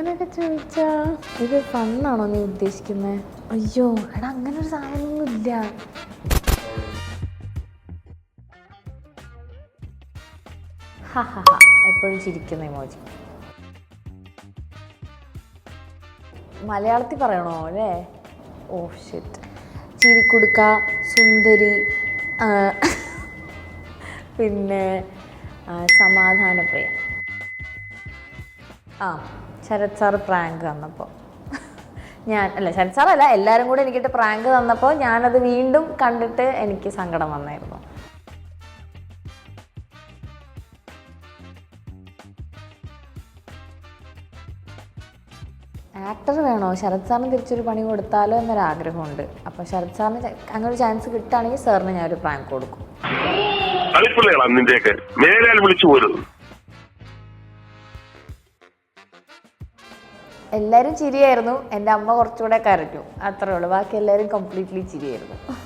അങ്ങനെയൊക്കെ ചോദിച്ചാ ഇത് ഫണ്ണാണോ നീ ഉദ്ദേശിക്കുന്നത് അയ്യോ എടാ അങ്ങനെ ഒരു സാധനമൊന്നും ഇല്ല എപ്പോഴും ചിരിക്കുന്ന ഇമോജി. മലയാളത്തിൽ പറയണോ അല്ലേ? ഓ ഷിറ്റ് ചിരിക്കുടുക്ക സുന്ദരി പിന്നെ സമാധാനപ്രിയ. ആ. ശരത് സാർ പ്രാങ്ക് തന്നപ്പോൾ ഞാൻ അല്ല ശരത് അല്ല എല്ലാവരും കൂടെ എനിക്കിട്ട് പ്രാങ്ക് തന്നപ്പോൾ ഞാനത് വീണ്ടും കണ്ടിട്ട് എനിക്ക് സങ്കടം വന്നായിരുന്നു. ആക്ടർ വേണോ? ശരത് സാറിന് തിരിച്ചൊരു പണി കൊടുത്താലോ എന്നൊരു ആഗ്രഹമുണ്ട് അപ്പോൾ ശരത് സാറിന് അങ്ങനെ ഒരു ചാൻസ് കിട്ടുകയാണെങ്കിൽ സാറിന് ഞാൻ ഒരു പ്രാങ്ക് കൊടുക്കും. മേലാൽ വിളിച്ചു പോരുത്. എല്ലാവരും ചിരിയായിരുന്നു. എന്റെ അമ്മ കുറച്ചുകൂടെ കരഞ്ഞു. അത്രേ ഉള്ളൂ. ബാക്കി എല്ലാവരും കംപ്ലീറ്റ്ലി ചിരിയായിരുന്നു.